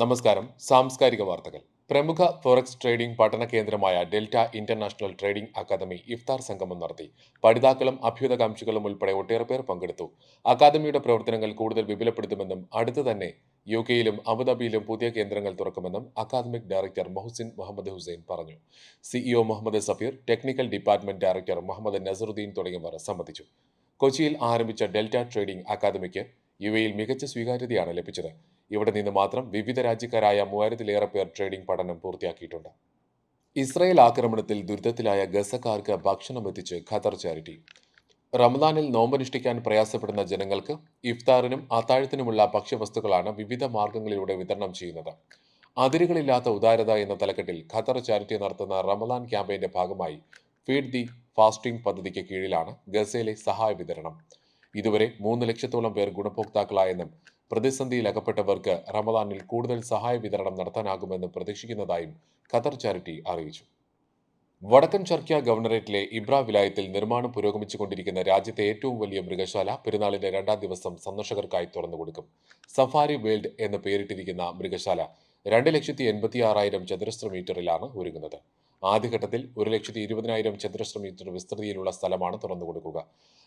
നമസ്കാരം. സാംസ്കാരിക വാർത്തകൾ. പ്രമുഖ ഫോറക്സ് ട്രേഡിംഗ് പഠന കേന്ദ്രമായ ഡെൽറ്റ ഇന്റർനാഷണൽ ട്രേഡിംഗ് അക്കാദമി ഇഫ്താർ സംഗമം നടത്തി. പഠിതാക്കളും അഭ്യുതകാംക്ഷികളും ഉൾപ്പെടെ ഒട്ടേറെ പേർ പങ്കെടുത്തു. അക്കാദമിയുടെ പ്രവർത്തനങ്ങൾ കൂടുതൽ വിപുലപ്പെടുത്തുമെന്നും അടുത്തു തന്നെ യു കെയിലും അബുദാബിയിലും പുതിയ കേന്ദ്രങ്ങൾ തുറക്കുമെന്നും അക്കാദമിക് ഡയറക്ടർ മൊഹസിൻ മുഹമ്മദ് ഹുസൈൻ പറഞ്ഞു. CEO Muhammad Safeer technical department director Muhammad Nasaruddin തുടങ്ങിയവർ സംബന്ധിച്ചു. കൊച്ചിയിൽ ആരംഭിച്ച ഡെൽറ്റ ട്രേഡിംഗ് അക്കാദമിക്ക് യു എയിൽ മികച്ച സ്വീകാര്യതയാണ് ലഭിച്ചത്. ഇവിടെ നിന്ന് മാത്രം വിവിധ രാജ്യക്കാരായ മൂവായിരത്തിലേറെ പേർ ട്രേഡിംഗ് പഠനം പൂർത്തിയാക്കിയിട്ടുണ്ട്. ഇസ്രയേൽ ആക്രമണത്തിൽ ദുരിതത്തിലായ ഗസക്കാർക്ക് ഭക്ഷണം എത്തിച്ച് ഖത്തർ ചാരിറ്റി. റമദാനിൽ നോമ്പനുഷ്ഠിക്കാൻ പ്രയാസപ്പെടുന്ന ജനങ്ങൾക്ക് ഇഫ്താറിനും അത്താഴത്തിനുമുള്ള ഭക്ഷ്യവസ്തുക്കളാണ് വിവിധ മാർഗങ്ങളിലൂടെ വിതരണം ചെയ്യുന്നത്. അതിരുകളില്ലാത്ത ഉദാരത എന്ന തലക്കെട്ടിൽ ഖത്തർ ചാരിറ്റി നടത്തുന്ന റമദാൻ ക്യാമ്പയിന്റെ ഭാഗമായി ഫീഡ് ദി ഫാസ്റ്റിംഗ് പദ്ധതിക്ക് കീഴിലാണ് ഗസയിലെ സഹായ വിതരണം. ഇതുവരെ മൂന്ന് ലക്ഷത്തോളം പേർ ഗുണഭോക്താക്കളായെന്നും പ്രതിസന്ധിയിൽ അകപ്പെട്ടവർക്ക് റമദാനിൽ കൂടുതൽ സഹായ വിതരണം നടത്താനാകുമെന്ന് പ്രതീക്ഷിക്കുന്നതായും ഖത്തർ ചാരിറ്റി അറിയിച്ചു. വടക്കൻ ചർക്കിയ ഗവർണറേറ്റിലെ ഇബ്ര വിലായത്തിൽ നിർമ്മാണം പുരോഗമിച്ചുകൊണ്ടിരിക്കുന്ന രാജ്യത്തെ ഏറ്റവും വലിയ മൃഗശാല പെരുന്നാളിന്റെ രണ്ടാം ദിവസം സന്ദർശകർക്കായി തുറന്നുകൊടുക്കും സഫാരി വേൾഡ് എന്ന് പേരിട്ടിരിക്കുന്ന മൃഗശാല രണ്ട് ലക്ഷത്തി എൺപത്തി ആറായിരം ചതുരശ്ര മീറ്ററിലാണ് ഒരുങ്ങുന്നത്. ആദ്യഘട്ടത്തിൽ ഒരു ലക്ഷത്തി ഇരുപതിനായിരം ചതുരശ്ര മീറ്റർ വിസ്തൃതിയിലുള്ള സ്ഥലമാണ് തുറന്നുകൊടുക്കുക.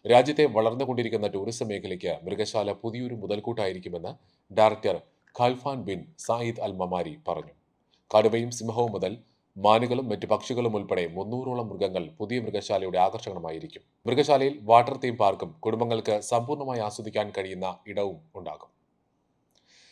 രാജ്യത്തെ വളർന്നുകൊണ്ടിരിക്കുന്ന ടൂറിസം മേഖലയ്ക്ക് മൃഗശാല പുതിയൊരു മുതൽക്കൂട്ടായിരിക്കുമെന്ന് director Khalfan bin Zayed Al Mamari പറഞ്ഞു. കടുവയും സിംഹവും മുതൽ മാനുകളും മറ്റു പക്ഷികളും ഉൾപ്പെടെ മുന്നൂറോളം മൃഗങ്ങൾ പുതിയ മൃഗശാലയുടെ ആകർഷണമായിരിക്കും മൃഗശാലയിൽ വാട്ടർ തീം പാർക്കും കുടുംബങ്ങൾക്ക് സമ്പൂർണമായി ആസ്വദിക്കാൻ കഴിയുന്ന ഇടവും ഉണ്ടാകും.